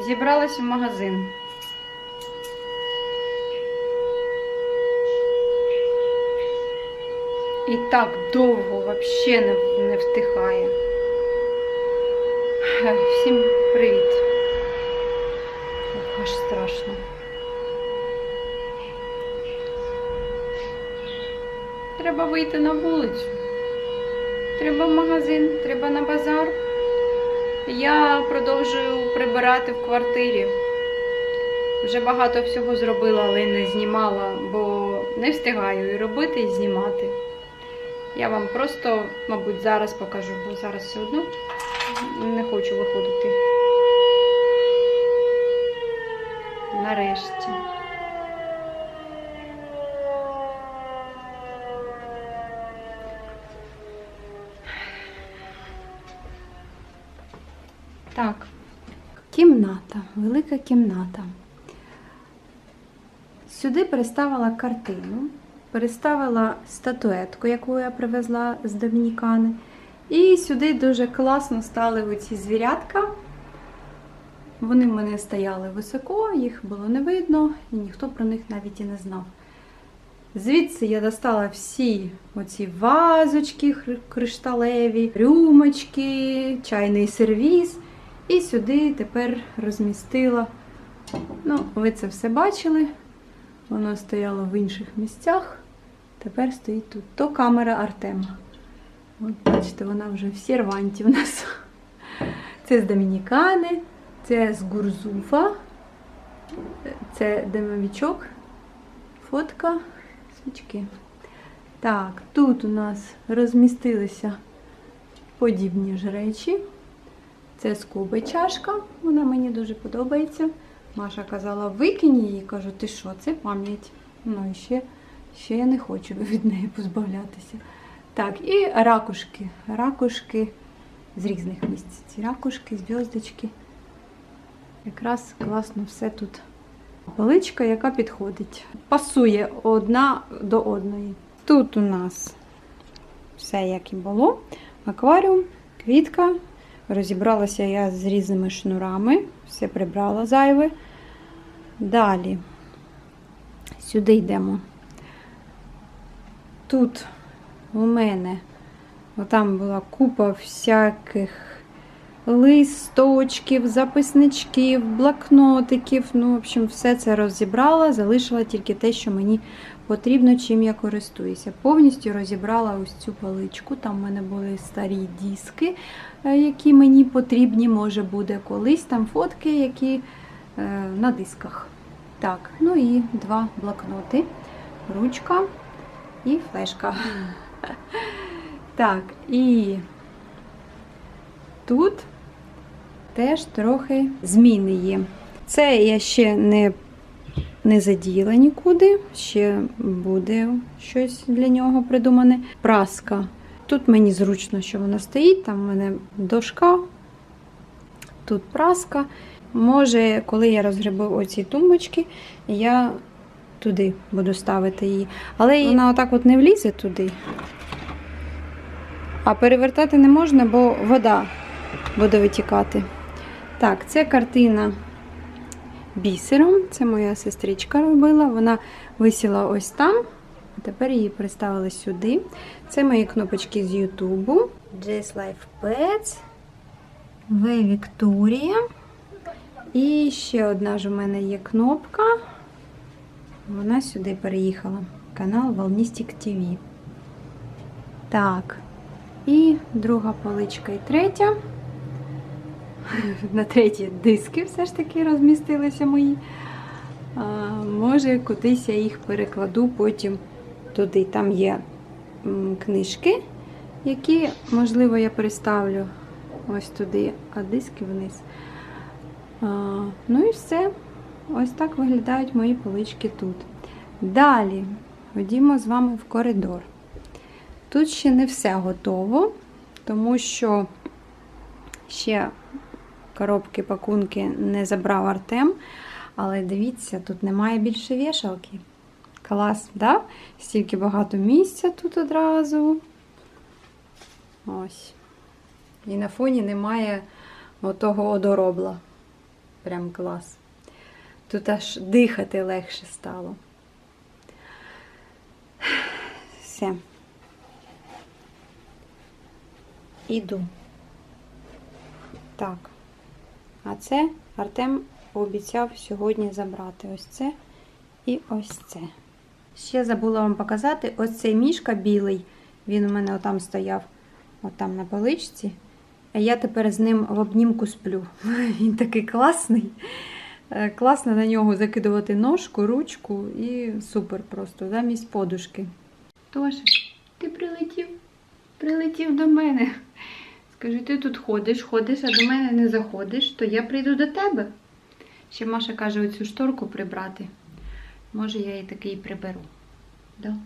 зібралась в магазин. І так довго взагалі не, не втихає. Всім привіт. Ох, аж страшно. Треба вийти на вулицю. Треба в магазин, треба на базар. Я продовжую прибирати в квартирі. Вже багато всього зробила, але не знімала, бо не встигаю і робити, і знімати. Я вам просто, мабуть, зараз покажу, бо зараз все одно не хочу виходити. Нарешті. Так, кімната, велика кімната. Сюди переставила картину, переставила статуетку, яку я привезла з Домінікани. І сюди дуже класно стали оці звірятка. Вони в мене стояли високо, їх було не видно, і ніхто про них навіть і не знав. Звідси я достала всі оці вазочки кришталеві, рюмочки, чайний сервіз. І сюди тепер розмістила. Ну, ви це все бачили. Воно стояло в інших місцях. Тепер стоїть тут. То камера Артема. От бачите, вона вже в серванті у нас. Це з Домінікани, це з Гурзуфа, це демовічок, фотка, свічки. Так, тут у нас розмістилися подібні ж речі. Це з Куби чашка, вона мені дуже подобається. Маша казала, викинь її. Кажу, ти що, це пам'ять. Ну і ще, ще я не хочу від неї позбавлятися. Так, і ракушки. Ракушки з різних місць. Ці ракушки, зв'язочки. Якраз класно все тут. Поличка, яка підходить. Пасує одна до одної. Тут у нас все як і було. Акваріум, квітка. Розібралася я з різними шнурами, все прибрала зайве. Далі сюди йдемо. Тут у мене там була купа всяких листочків, записничків, блокнотиків. Ну, в общем, все це розібрала, залишила тільки те, що мені потрібно, чим я користуюся. Повністю розібрала ось цю паличку. Там в мене були старі диски, е, які мені потрібні, може буде колись. Там фотки, які е, на дисках. Так, ну і два блокноти, ручка і флешка. Так, і тут теж трохи зміни є. Це я ще не, не задіяла нікуди, ще буде щось для нього придумане. Праска. Тут мені зручно, що вона стоїть, там в мене дошка, тут праска. Може, коли я розгребу оці тумбочки, я туди буду ставити її. Але вона отак от не влізе туди. А перевертати не можна, бо вода буде витікати. Так, це картина бісером. Це моя сестричка робила. Вона висіла ось там. Тепер її приставили сюди. Це мої кнопочки з Ютубу. Jazz Life Pets. Вікторія. І ще одна ж у мене є кнопка. Вона сюди переїхала. Канал Волністик ТВ. Так. І друга поличка і третя. На третій диски все ж таки розмістилися мої. А, може, кудись я їх перекладу потім туди. Там є книжки, які, можливо, я переставлю ось туди, а диски вниз. А, ну і все. Ось так виглядають мої полички тут. Далі ходімо з вами в коридор. Тут ще не все готово, тому що ще коробки, пакунки не забрав Артем. Але дивіться, тут немає більше вішалки. Клас, да? Стільки багато місця тут одразу. Ось. І на фоні немає отого одоробла. прям клас. Тут аж дихати легше стало. Все. Іду. Так. А це Артем пообіцяв сьогодні забрати ось це і ось це. Ще забула вам показати ось цей мішка білий. Він у мене отам стояв, отам на поличці. А я тепер з ним в обнімку сплю. Він такий класний. Е, Класно на нього закидувати ножку, ручку і супер просто замість подушки. Тож, ти прилетів, прилетів до мене. Скажи, ти тут ходиш, ходиш, а до мене не заходиш, то я прийду до тебе. Ще Маша каже оцю шторку прибрати. Може, я її таки і приберу. Да?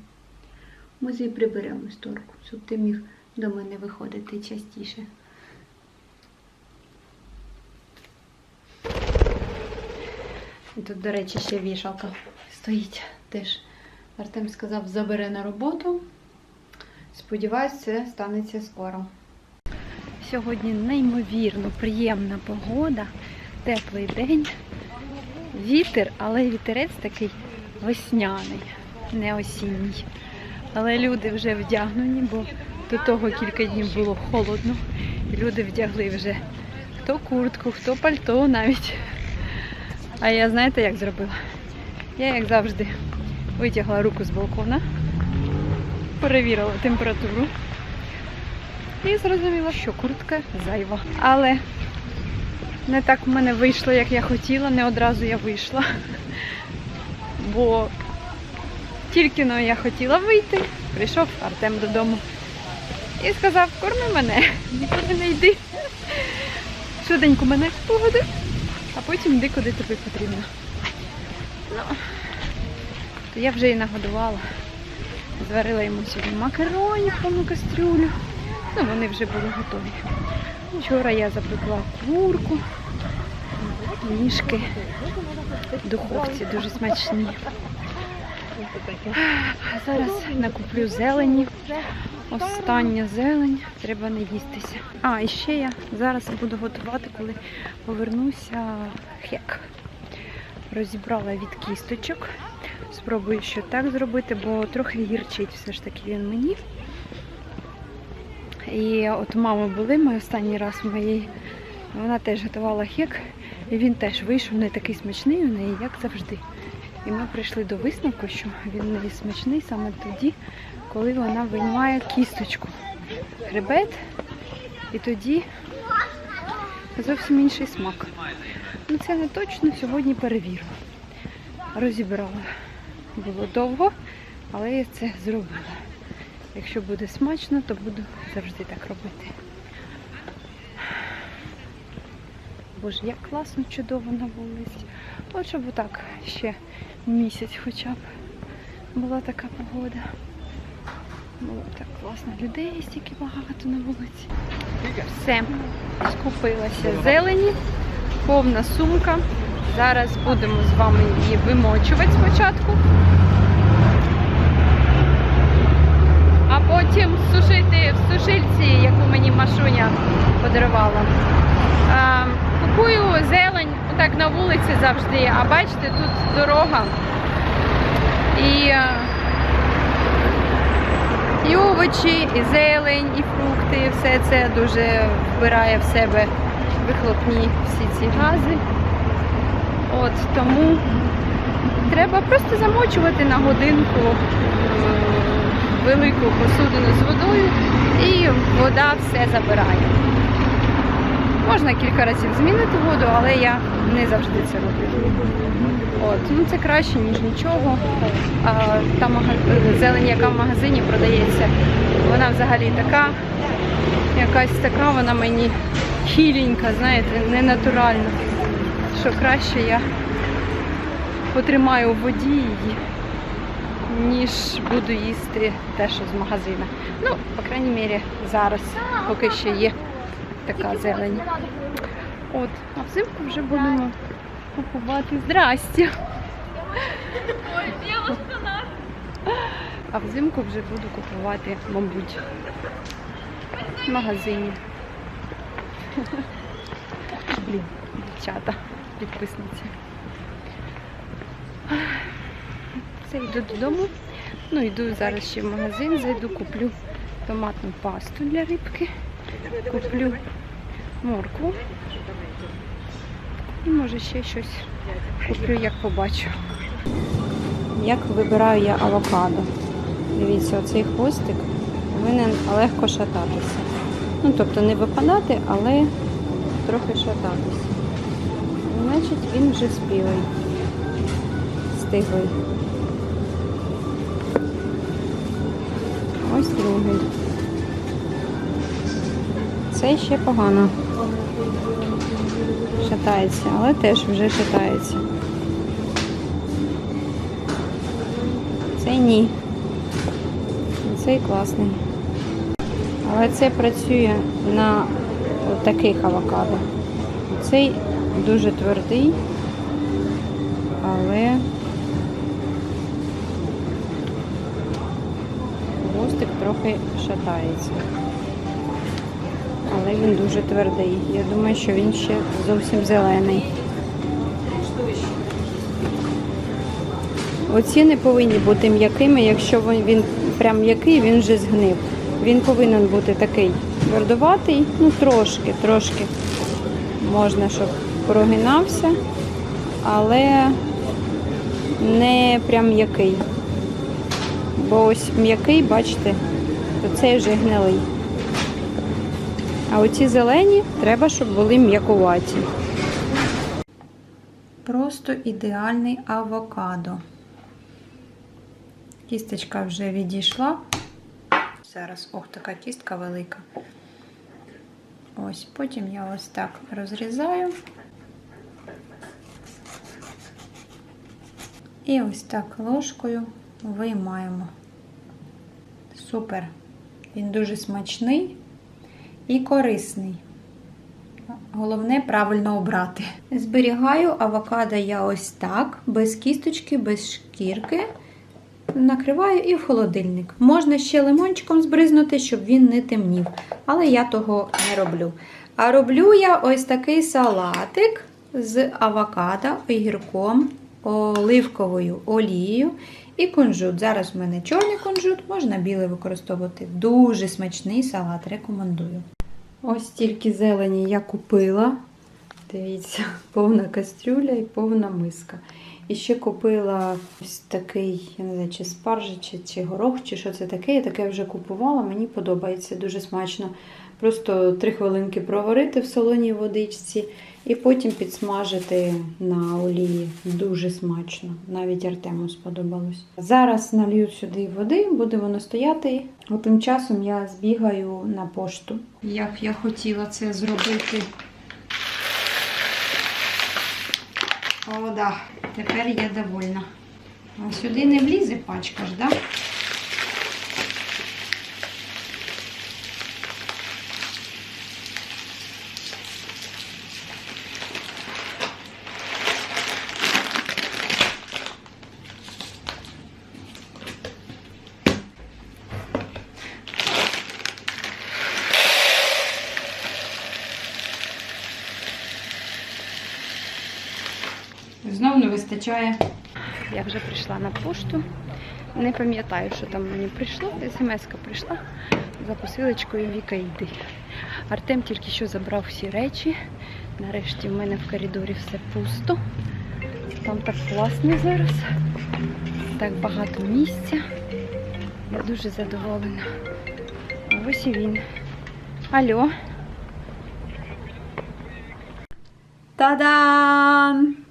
Ми і приберемо шторку, щоб ти міг до мене виходити частіше. Тут, до речі, ще вішалка стоїть теж. Артем сказав, забере на роботу. Сподіваюсь, це станеться скоро. Сьогодні неймовірно приємна погода, теплий день. Вітер, але вітерець такий весняний, не осінній. Але люди вже вдягнені, бо до того кілька днів було холодно. І люди вдягли вже хто куртку, хто пальто навіть. А я знаєте, як зробила? Я, як завжди, витягла руку з балкона, перевірила температуру і зрозуміла, що куртка зайва. Але не так в мене вийшло, як я хотіла, не одразу я вийшла. Бо тільки но я хотіла вийти, прийшов Артем додому і сказав, корми мене, нікуди не йди. Швиденько мене погоди, а потім йди, куди тобі потрібно. Ну, то я вже і нагодувала. Зварила йому сьогодні макаронів повну кастрюлю. Ну, вони вже були готові. Вчора я запекла курку, ніжки духовці дуже смачні. Зараз накуплю зелені. Остання зелень, треба не їстися. А, і ще я зараз буду готувати, коли повернуся хек. Розібрала від кісточок. Спробую що так зробити, бо трохи гірчить все ж таки він мені. І от мами були ми останній раз моїй. Вона теж готувала хек, і він теж вийшов не такий смачний у неї, як завжди. І ми прийшли до висновку, що він не смачний саме тоді, коли вона виймає кісточку, хребет, і тоді зовсім інший смак. Ну це не точно, сьогодні перевірю. Розібрала. Було довго, але я це зробила. Якщо буде смачно, то буду завжди так робити. Боже, як класно, чудово на вулиці. От щоб отак ще місяць хоча б була така погода. Було б так класно. Людей стільки багато на вулиці. Все, скупилася зелені, повна сумка. Зараз будемо з вами її вимочувати спочатку. А потім сушити в сушильці, яку мені Машуня подарувала. Купую зелень отак на вулиці завжди, а бачите, тут дорога. І, е, і овочі, і зелень, і фрукти, і все це дуже вбирає в себе вихлопні всі ці гази. От тому треба просто замочувати на годинку е, велику посудину з водою і вода все забирає. Можна кілька разів змінити воду, але я не завжди це роблю. От, ну це краще, ніж нічого. А, та зелень, яка в магазині продається, вона взагалі така, якась така, вона мені хіленька, знаєте, не натуральна. Що краще я потримаю в воді її, ніж буду їсти те, що з магазина. Ну, по крайній мірі, зараз, поки ще є така зелень. От, а взимку вже будемо купувати. Здрасте. А взимку вже буду купувати, мабуть, в магазині. Блін. дівчата, підписниці. Все, йду додому. Ну, йду зараз ще в магазин, зайду, куплю томатну пасту для рибки, куплю моркву. І може ще щось куплю, як побачу. Як вибираю я авокадо? Дивіться, оцей хвостик повинен легко шататися. Ну, тобто не випадати, але трохи шататися. Значить, він вже спілий, стиглий. Ось другий. Цей ще погано. Шатається, але теж вже шатається. Цей ні. Цей класний. Але це працює на таких авокадо. Цей дуже твердий, але хвостик трохи шатається. Але він дуже твердий. Я думаю, що він ще зовсім зелений. Оці не повинні бути м'якими, якщо він, прям м'який, він вже згнив. Він повинен бути такий твердуватий, ну трошки, трошки можна, щоб прогинався, але не прям м'який. Бо ось м'який, бачите, цей вже гнилий. А оці зелені треба, щоб були м'якуваті. Просто ідеальний авокадо. Кісточка вже відійшла. Зараз, ох, така кістка велика. Ось, потім я ось так розрізаю. І ось так ложкою виймаємо. Супер. Він дуже смачний і корисний. Головне правильно обрати. Зберігаю авокадо я ось так, без кісточки, без шкірки. Накриваю і в холодильник. Можна ще лимончиком збризнути, щоб він не темнів. Але я того не роблю. А роблю я ось такий салатик з авокадо, огірком, оливковою олією і кунжут. Зараз у мене чорний кунжут, можна білий використовувати. Дуже смачний салат, рекомендую. Ось тільки зелені я купила. Дивіться, повна кастрюля і повна миска. І ще купила ось такий, я не знаю, чи спаржа, чи, чи горох, чи що це таке. Я таке вже купувала, мені подобається дуже смачно. Просто три хвилинки проварити в солоній водичці і потім підсмажити на олії. Дуже смачно. Навіть Артему сподобалось. Зараз налью сюди води, буде воно стояти. А тим часом я збігаю на пошту. Як я хотіла це зробити. О, да. Тепер я довольна. А сюди не влізе пачка ж, да? Знову не вистачає. Я вже прийшла на пошту. Не пам'ятаю, що там мені прийшло. СМС-ка прийшла за посилочкою Віка йди. Артем тільки що забрав всі речі. Нарешті в мене в коридорі все пусто. Там так класно зараз. Так багато місця. Я дуже задоволена. Ось і він. Алло. Та-дам!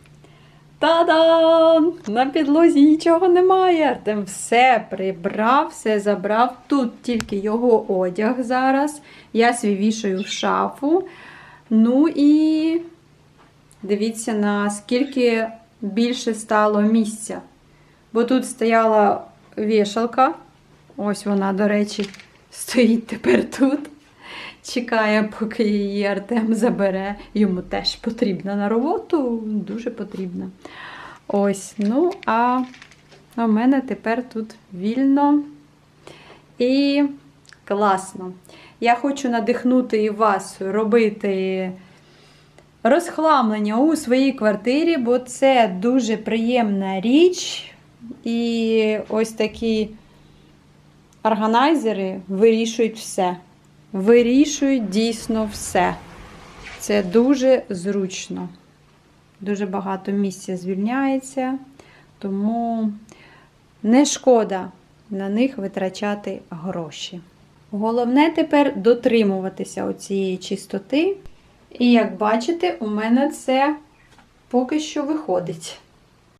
Та-дам! На підлозі нічого немає. Артем все прибрав, все забрав. Тут тільки його одяг зараз. Я свій вішаю в шафу. Ну і дивіться, наскільки більше стало місця. Бо тут стояла вішалка. Ось вона, до речі, стоїть тепер тут. Чекає, поки її Артем забере. Йому теж потрібна на роботу, дуже потрібна. Ось, ну, а у мене тепер тут вільно і класно. Я хочу надихнути і вас робити розхламлення у своїй квартирі, бо це дуже приємна річ. І ось такі органайзери вирішують все. Вирішують дійсно все. Це дуже зручно. Дуже багато місця звільняється, тому не шкода на них витрачати гроші. Головне тепер дотримуватися цієї чистоти. І як бачите, у мене це поки що виходить.